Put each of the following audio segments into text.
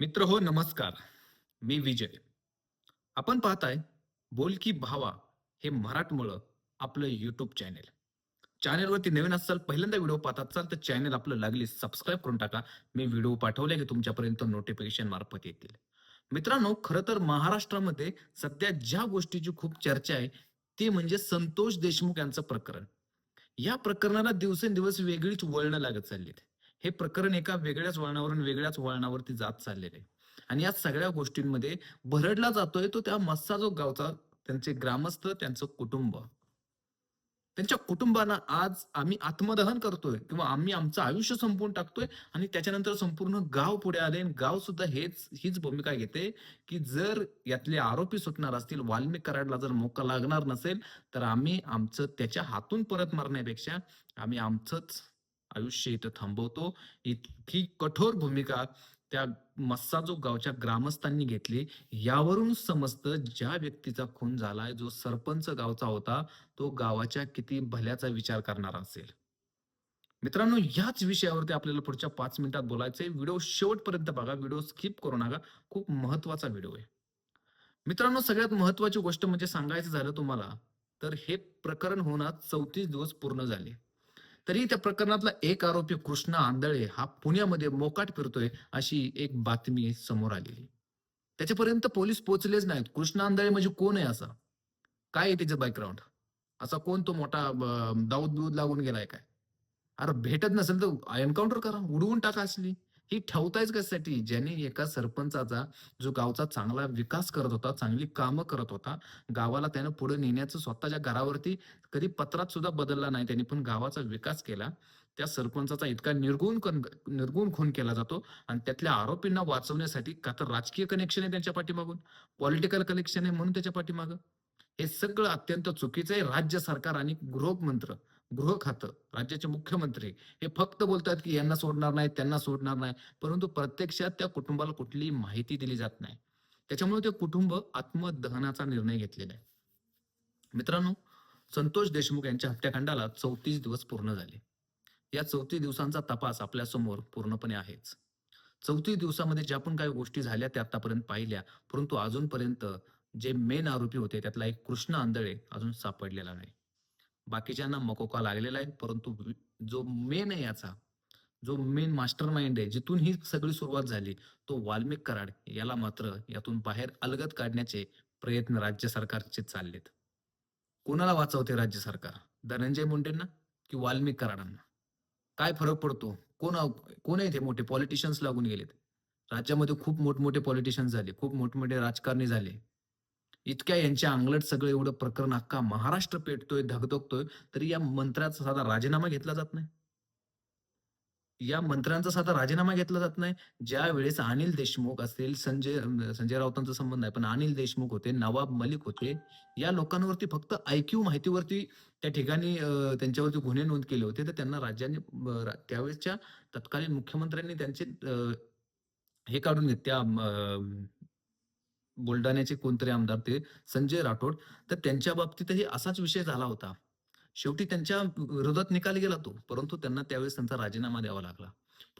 मित्र हो नमस्कार. मी विजय. आपण पाहताय बोल की भावा हे मराठमोळं आपलं युट्यूब चॅनेल चॅनेलवरती नवीन असाल पहिल्यांदा व्हिडिओ पाहत असाल तर चॅनेल आपलं लागली सबस्क्राईब करून टाका. मी व्हिडिओ पाठवले की तुमच्यापर्यंत नोटिफिकेशन मार्फत येतील. मित्रांनो खरं तर महाराष्ट्रामध्ये सध्या ज्या गोष्टीची खूप चर्चा आहे ती म्हणजे संतोष देशमुख यांचं प्रकरण. या प्रकरणाला दिवसेंदिवस वेगळीच वळणं लागत चाललीत. हे प्रकरण एका वेगळ्याच वळणावरून वेगळ्याच वळणावरती जात चाललेलं आहे. आणि या सगळ्या गोष्टींमध्ये भरडला जातोय तो त्या मस्सा जो गावचा त्यांचे ग्रामस्थ त्यांचं कुटुंब. त्यांच्या कुटुंबांना आज आम्ही आत्मदहन करतोय किंवा आम्ही आमचं आयुष्य संपवून टाकतोय आणि त्याच्यानंतर संपूर्ण गाव पुढे आले आणि गाव सुद्धा हेच हीच भूमिका घेते की जर यातले आरोपी सुटणार असतील वाल्मिक कराडला जर मोका लागणार नसेल तर आम्ही आमचं त्याच्या हातून परत मारण्यापेक्षा आम्ही आमचंच आयुष्य इथं थांबवतो. इतकी कठोर भूमिका त्या मस्साजो गावच्या ग्रामस्थांनी घेतली यावरून समजतं ज्या व्यक्तीचा खून झालाय जो सरपंच गावचा होता तो गावाच्या किती भल्याचा विचार करणारा असेल. मित्रांनो याच विषयावरती आपल्याला पुढच्या पाच मिनिटात बोलायचंय. व्हिडिओ शेवटपर्यंत बघा. व्हिडिओ स्किप करू नका. खूप महत्त्वाचा व्हिडिओ आहे. मित्रांनो सगळ्यात महत्वाची गोष्ट म्हणजे सांगायचं झालं तुम्हाला तर हे प्रकरण होणार चौतीस दिवस पूर्ण झाले. तरी त्या प्रकरणातला एक आरोपी कृष्णा आंधळे हा पुण्यामध्ये मोकाट फिरतोय अशी एक बातमी समोर आलेली. त्याच्यापर्यंत पोलीस पोहोचलेच नाहीत. कृष्णा आंधळे म्हणजे कोण आहे असा? काय आहे त्याचं बॅकग्राऊंड असा कोण तो मोठा दाऊद बिऊद लागून गेलाय काय? अरे भेटत नसेल तर एन्काउंटर करा. उडवून टाका असली. ही ठेवतायच कशासाठी? ज्याने एका सरपंचाचा जो गावचा चांगला विकास करत होता चांगली कामं करत होता गावाला त्यानं पुढे नेण्याचं स्वतःच्या घरावरती कधी पत्रात सुद्धा बदलला नाही. त्यांनी पण गावाचा विकास केला. त्या सरपंचाचा इतका निर्गुण कन- निर्गुण खून केला जातो आणि त्यातल्या आरोपींना वाचवण्यासाठी का तर राजकीय कनेक्शन आहे त्यांच्या पाठीमागून पॉलिटिकल कनेक्शन आहे म्हणून त्याच्या पाठीमागं. हे सगळं अत्यंत चुकीचं आहे. राज्य सरकार आणि गृहमंत्र. गृह खातं राज्याचे मुख्यमंत्री. हे फक्त बोलतात की यांना सोडणार नाही त्यांना सोडणार नाही परंतु प्रत्यक्षात त्या कुटुंबाला कुठलीही माहिती दिली जात नाही. त्याच्यामुळे ते कुटुंब आत्मदहनाचा निर्णय घेतलेला आहे. मित्रांनो संतोष देशमुख यांच्या हत्याकांडाला चौतीस दिवस पूर्ण झाले. या चौतीस दिवसांचा तपास आपल्यासमोर पूर्णपणे आहेच. चौतीस दिवसामध्ये ज्या पण काही गोष्टी झाल्या त्या आतापर्यंत पाहिल्या. परंतु अजूनपर्यंत जे मेन आरोपी होते त्यातला एक कृष्ण आंधळे अजून सापडलेला नाही. बाकीच्यांना मकोका लागलेला आहे परंतु जो मेन आहे याचा जो मेन मास्टर माइंड आहे जिथून ही सगळी सुरुवात झाली तो वाल्मिक कराड याला मात्र यातून बाहेर अलगत काढण्याचे प्रयत्न राज्य सरकारचे चाललेत. कोणाला वाचवते राज्य सरकार? धनंजय मुंडेंना की वाल्मिक कराडांना? काय फरक पडतो? कोण कोण आहे ते मोठे पॉलिटिशियन्स लागून गेलेत? राज्यामध्ये खूप मोठमोठे पॉलिटिशियन्स झाले खूप मोठमोठे राजकारणी झाले. इतक्या यांच्या अंगलट सगळं एवढं प्रकरण अख्खा महाराष्ट्र पेटतोय धगधगतोय तरी या मंत्र्याचा साधा राजीनामा घेतला जात नाही. या मंत्र्यांचा साधा राजीनामा घेतला जात नाही. ज्या वेळेस अनिल देशमुख असेल संजय संजय राऊतांचा संबंध आहे पण अनिल देशमुख होते नवाब मलिक होते या लोकांवरती फक्त आयक्यू माहितीवरती त्या ठिकाणी त्यांच्यावरती गुन्हे नोंद केले होते तर त्यांना राज्याने त्यावेळेसच्या तत्कालीन मुख्यमंत्र्यांनी त्यांचे हे काढून घेत त्या बुलढाण्याचे कोणतरी आमदार ते संजय राठोड. तर त्यांच्या बाबतीतही असाच विषय झाला होता. शेवटी त्यांच्या विरोधात निकाल गेला तो. परंतु त्यांना त्यावेळेस त्यांचा राजीनामा द्यावा लागला.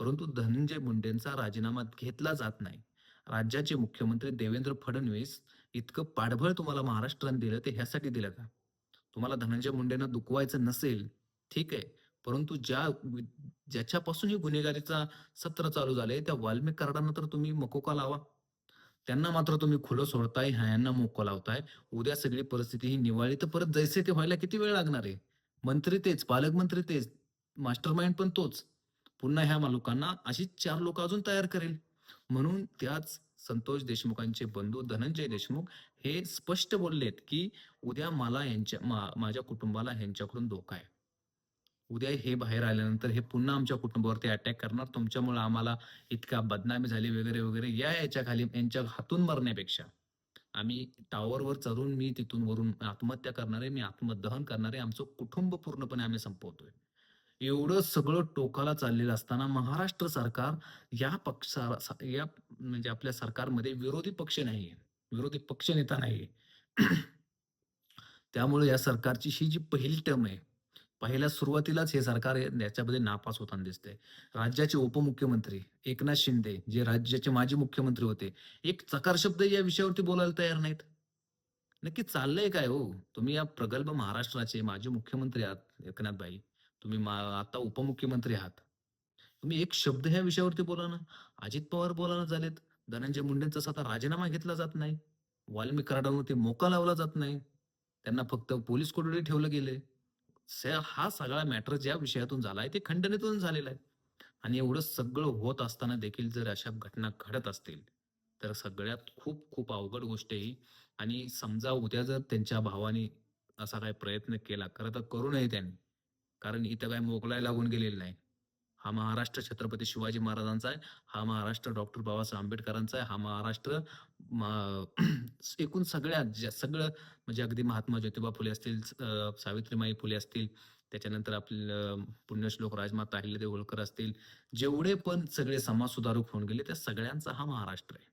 परंतु धनंजय मुंडेंचा राजीनामा घेतला जात नाही. राज्याचे मुख्यमंत्री देवेंद्र फडणवीस इतकं पाठबळ तुम्हाला महाराष्ट्राने दिलं ते ह्यासाठी दिलं का? तुम्हाला धनंजय मुंडेंना दुखवायचं नसेल ठीक आहे. परंतु ज्या ज्याच्यापासून ही गुन्हेगारीचा सत्र चालू झालंय त्या वाल्मिक कार्डानं तर तुम्ही मकोका लावा. त्यांना मात्र तुम्ही खुलं सोडताय ह्यांना मोको लावताय. उद्या सगळी परिस्थिती ही निवाळी तर परत जैसे ते व्हायला किती वेळ लागणार आहे? मंत्री तेच पालकमंत्री तेच मास्टर माइंड पण तोच. पुन्हा ह्या लोकांना अशी चार लोक अजून तयार करेल. म्हणून त्याच संतोष देशमुखांचे बंधू धनंजय देशमुख हे स्पष्ट बोललेत की उद्या मला यांच्या मा- माझ्या कुटुंबाला ह्यांच्याकडून धोका आहे. उद्या हे बाहेर आल्यानंतर हे पुन्हा आमच्या कुटुंबावरती अटॅक करणार. तुमच्यामुळे आम्हाला इतका बदनामी झाली वगैरे वगैरे. या याच्या खाली यांच्या हातून मरण्यापेक्षा आम्ही टावरवर चढून मी तिथून वरून आत्महत्या करणारे मी आत्मदहन करणारे आमचं कुटुंब पूर्णपणे आम्ही संपवतोय. एवढं सगळं टोकाला चाललेलं असताना महाराष्ट्र सरकार या पक्षा या म्हणजे आपल्या सरकारमध्ये विरोधी पक्ष नाहीये. विरोधी पक्ष नेता नाहीये. त्यामुळे या सरकारची ही जी पहिली टर्म आहे पहिल्या सुरुवातीलाच हे सरकार याच्यामध्ये नापास होताना दिसते राज्याचे उपमुख्यमंत्री एकनाथ शिंदे जे राज्याचे माजी मुख्यमंत्री होते एक चकार शब्द या विषयावरती बोलायला तयार नाहीत. नक्की चाललंय काय हो? तुम्ही या प्रगल्भ महाराष्ट्राचे माजी मुख्यमंत्री आहात एकनाथ भाई तुम्ही मा- आता उपमुख्यमंत्री आहात. तुम्ही एक शब्द ह्या विषयावरती बोला ना. अजित पवार बोलायला झालेत. धनंजय मुंडेंचा आता राजीनामा घेतला जात नाही. वाल्मिक कराडावरती मोका लावला जात नाही. त्यांना फक्त पोलीस कोठडी ठेवलं गेले हा सगळा मॅटर ज्या विषयातून झालाय ते खंडनेतून झालेला आहे. आणि एवढं सगळं होत असताना देखील जर अशा घटना घडत असतील तर सगळ्यात खूप खूप अवघड गोष्ट आहे ही. आणि समजा उद्या जर त्यांच्या भावाने असा काही प्रयत्न केला खरं तर करू नये त्यांनी. कारण इथं काय मोकलाय लागून गेलेलं नाही. हा महाराष्ट्र छत्रपती शिवाजी महाराजांचा आहे. हा महाराष्ट्र डॉक्टर बाबासाहेब आंबेडकरांचा आहे. हा महाराष्ट्र एकूण सगळ्या ज्या- सगळं म्हणजे अगदी महात्मा ज्योतिबा फुले असतील सावित्रीमाई फुले असतील त्याच्यानंतर आपलं पुण्यश्लोक राजमाता अहिल्यादेवी होळकर असतील जेवढे पण सगळे समाजसुधारक होऊन गेले त्या सगळ्यांचा हा महाराष्ट्र आहे.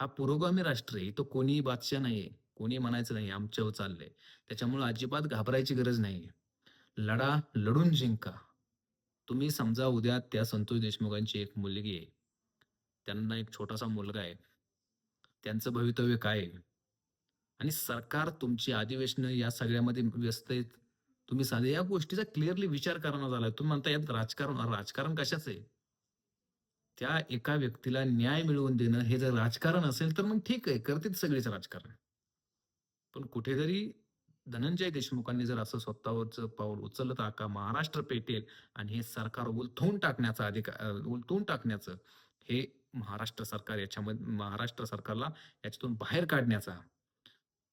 हा पुरोगामी राष्ट्र आहे. तो कोणीही बादशाह नाहीये. कोणी म्हणायचं नाही आमच्यावर चाललंय. त्याच्यामुळे अजिबात घाबरायची गरज नाहीये. लढा लढून जिंका. तुम्ही समजा उद्या त्या संतोष देशमुखांची एक मुलगी आहे. त्यांना एक छोटासा मुलगा आहे. त्यांचं भवितव्य काय आहे? आणि सरकार तुमची अधिवेशन या सगळ्यामध्ये व्यस्त आहेत तुम्ही साधे या गोष्टीचा क्लिअरली विचार करणार झाला तुम्ही म्हणता यात राजकारण राजकारण कशाच आहे? त्या एका व्यक्तीला न्याय मिळवून देणं हे जर राजकारण असेल तर मग ठीक आहे. करतील सगळेच राजकारण. पण कुठेतरी धनंजय देशमुखांनी जर असं स्वतःवरचं पाऊल उचललं तर का महाराष्ट्र पेटेल आणि हे सरकार उलथवून टाकण्याचा अधिकार उलथवून टाकण्याचं हे महाराष्ट्र सरकार याच्यामध्ये महाराष्ट्र सरकारला याच्यातून बाहेर काढण्याचा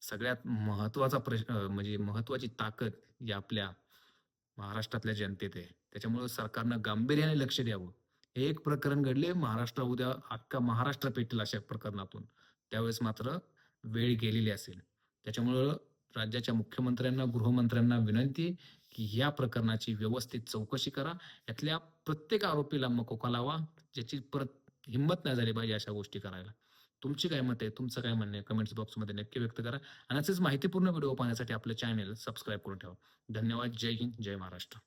सगळ्यात महत्त्वाचा प्रश्न म्हणजे महत्वाची ताकद ही आपल्या महाराष्ट्रातल्या जनतेत आहे. त्याच्यामुळे सरकारनं गांभीर्याने लक्ष द्यावं. हे एक प्रकरण घडले महाराष्ट्र उद्या अख्खा महाराष्ट्र पेटेल अशा प्रकरणातून. त्यावेळेस मात्र वेळ गेलेली असेल. त्याच्यामुळं राज्याच्या मुख्यमंत्र्यांना गृहमंत्र्यांना विनंती की या प्रकरणाची व्यवस्थित चौकशी करा. यातल्या प्रत्येक आरोपीला मकोका लावा ज्याची परत हिंमत नाही झाली पाहिजे अशा गोष्टी करायला. तुमची काय मत आहे? तुमचं काय म्हणणं आहे? कमेंट्स बॉक्समध्ये नक्की व्यक्त करा. आणि असेच माहितीपूर्ण व्हिडिओ पाहण्यासाठी आपलं चॅनल सबस्क्राईब करून ठेवा. धन्यवाद. जय हिंद. जय महाराष्ट्र.